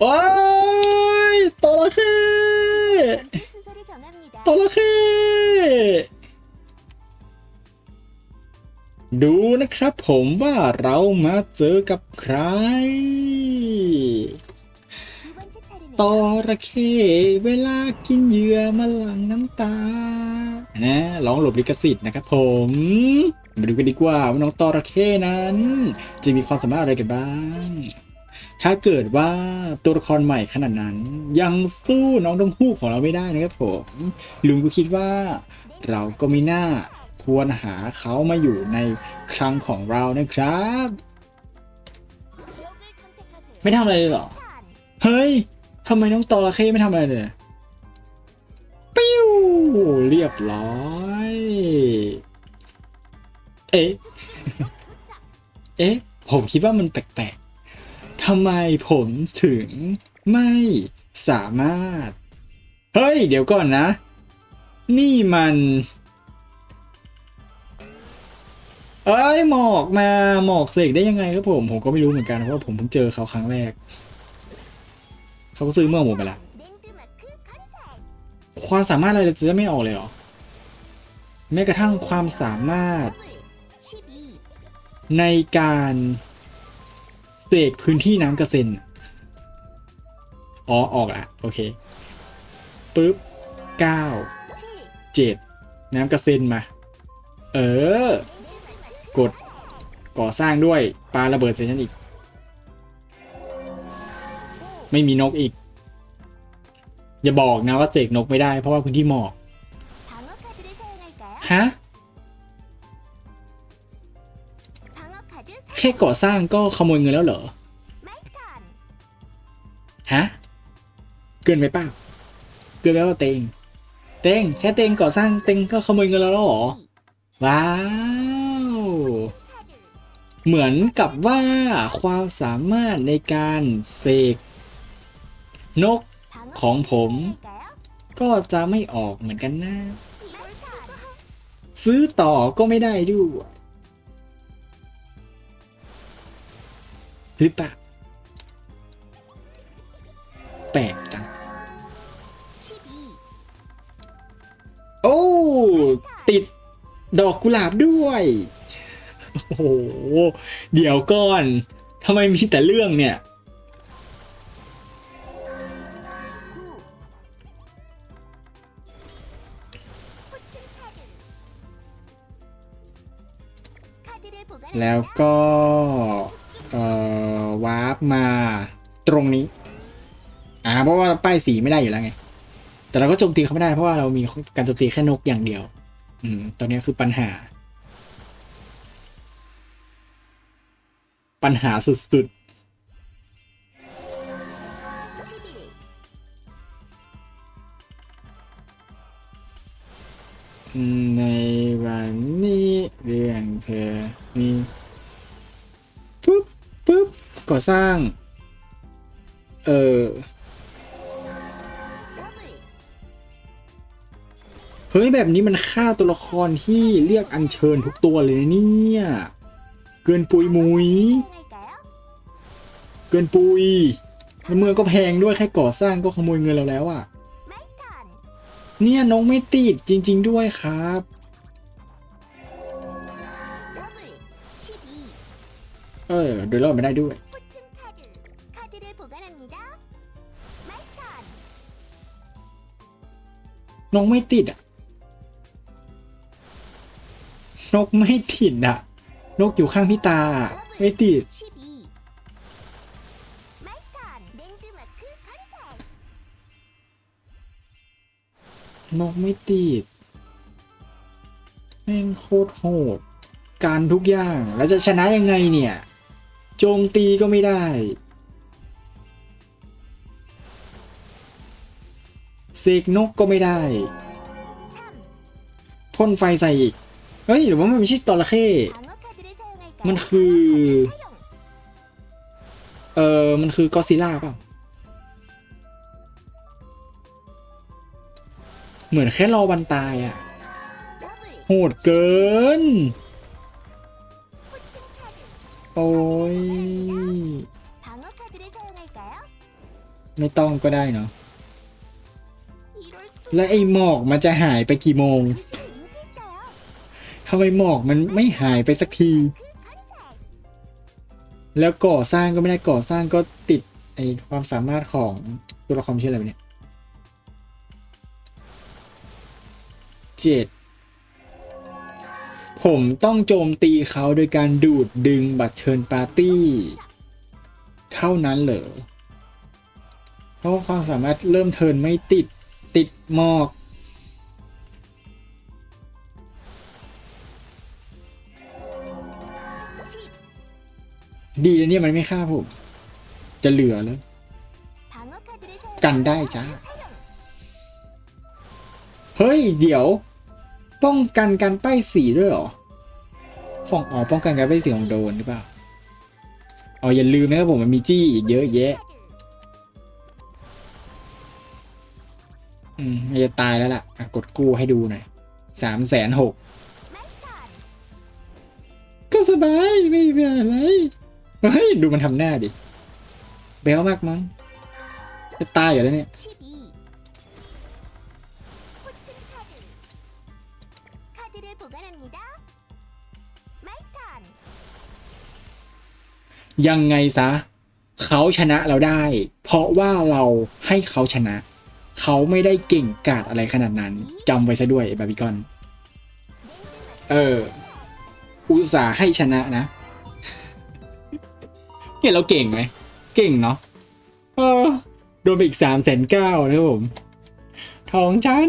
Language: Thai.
โอ้ยตระเข้ตระเข้ดูนะครับผมว่าเรามาเจอกับใครตระเข้เวลากินเหยื่อมาหลังน้ำตา นะร้องหลบลิขสิทธิ์นะครับผม มาดูกันดีกว่าว่าน้องตระเข้นั้น จะมีความสามารถอะไรกันบ้าง ถ้าเกิดว่าตัวละครใหม่ขนาดนั้น ยังสู้น้องต้องคู่ของเราไม่ได้นะครับผมลุงก็คิดว่า เราก็มีหน้าควรหาเขามาอยู่ในครั้งของเรานะครับ ไม่ทำอะไรเลยหรอ เฮ้ยทำไมน้องตอระเข้ไม่ทำอะไรเลยปิ้วเรียบร้อย เอ๊ะ เอ๊ะ ผมคิดว่ามันแปลก ทำไมผมถึงไม่สามารถ เฮ้ย เดี๋ยวก่อนนะ นี่มัน เอ้ยหมอกมาหมอกเสกได้ยังไงครับผม ผมก็ไม่รู้เหมือนกันเพราะผมเพิ่งเจอเขาครั้งแรก เขาก็ซื้อเมื่อหมดไปละความสามารถอะไรจะไม่ออกเลยเหรอแม้กระทั่งความสามารถในการ เสกพื้นที่น้ำกระเซ็นอ๋อออกอะ โอเคปึ๊บเก้าเจ็ดน้ำกระเซ็นมา เออ กดก่อสร้างด้วยปลาระเบิดเส่ฉันอีก ไม่มีนกอีก อย่าบอกนะว่าเสกนกไม่ได้เพราะว่าพื้นที่หมอกฮะ แค่ก่อสร้างก็ขโมยเงินแล้วเหรอ ฮะ เกินไปป่ะเกินไปว่าเตง เตงแค่เตงก่อสร้างเตงก็ขโมยเงินแล้วหรอ ว้าว เหมือนกับว่าความสามารถในการเสกนกของผม ก็จะไม่ออกเหมือนกันนะ ซื้อต่อก็ไม่ได้ด้วย หรือปะแปลกจัง โอ้ ติดดอกกุหลาบด้วย โอ้โห เดี๋ยวก่อนทำไมมีแต่เรื่องเนี่ย แล้วก็าร์ปมาตรงนี้ อ่า เพราะว่าป้ายสีไม่ได้อยู่แล้วไง แต่เราก็โจมตีเขาไม่ได้เพราะว่าเรามีการโจมตีแค่นกอย่างเดียว อืม ตอนนี้คือปัญหา ปัญหาสุดๆในวันนี้เรื่องเธอมี ก่อสร้าง เอ่อ เฮ้ย แบบนี้มันฆ่าตัวละครที่เรียกอัญเชิญทุกตัวเลยนะเนี่ย เกินปุยมุย เกินปุยเมืองก็แพงด้วยแค่ก่อสร้างก็ขโมยเงินเราแล้วอะ่ะ เนี่ยน้องไม่ติดจริง ๆ ด้วยครับเออเดยรอดไม่ได้ด้วย นกไม่ติดอะ นกไม่ติดอะ นกอยู่ข้างพี่ตา ไม่ติด นกไม่ติด แม่งโคตรโหด การทุกอย่าง แล้วจะชนะยังไงเนี่ย โจมตีก็ไม่ได้ เสกนกก็ไม่ได้พ่นไฟใส่อีกเฮ้ยหรือว่ามันไม่ใช่ตอระเข้มันคือ เออมันคือกอซิล่าเปล่าเหมือนแค่รอวันตายอะะโหดเกิน โอ้ย ไม่ต้องก็ได้เนาะ แล้วไอหมอกมันจะหายไปกี่โมงทำไมหมอกมันไม่หายไปสักที แล้วก่อสร้างก็ไม่ได้ก่อสร้างก็ติดไอความสามารถของตัวละครชื่ออะไรเนี่ยเจ็ดผมต้องโจมตีเขาโดยการดูดดึงบัตรเชิญปาร์ตี้ เท่านั้นเหรอเพราะความสามารถเริ่มเทินไม่ติด ติดหมอก ดีนะเนี่ยมันไม่ฆ่าผม จะเหลือแล้วกันได้จ้า เฮ้ย เดี๋ยว ป้องกันการป้ายสีด้วยหรอของอ๋อป้องกันการป้ายสีของโดนหรือเปล่า อ๋ออย่าลืมนะครับผมมันมีจี้อีกเยอะแยะ มันจะตายแล้วล่ะกดกู้ให้ดูหน่อยสามแสนหกก็สบายไม่เป็นอะไรเฮ้ยดูมันทำหน้าดิเบลมากมั้งจะตายอยู่แล้วเนี่ยยังไงซะ เขาชนะเราได้ เพราะว่าเราให้เขาชนะ เขาไม่ได้เก่งกาดอะไรขนาดนั้นจำไว้ซะด้วยบาบิกอน เออ อุตส่าห์ให้ชนะนะเนี่ยเราเก่งไหม เก่งเนาะเออโดนไปอีกสามแสนเก้านะครับผมทองฉัน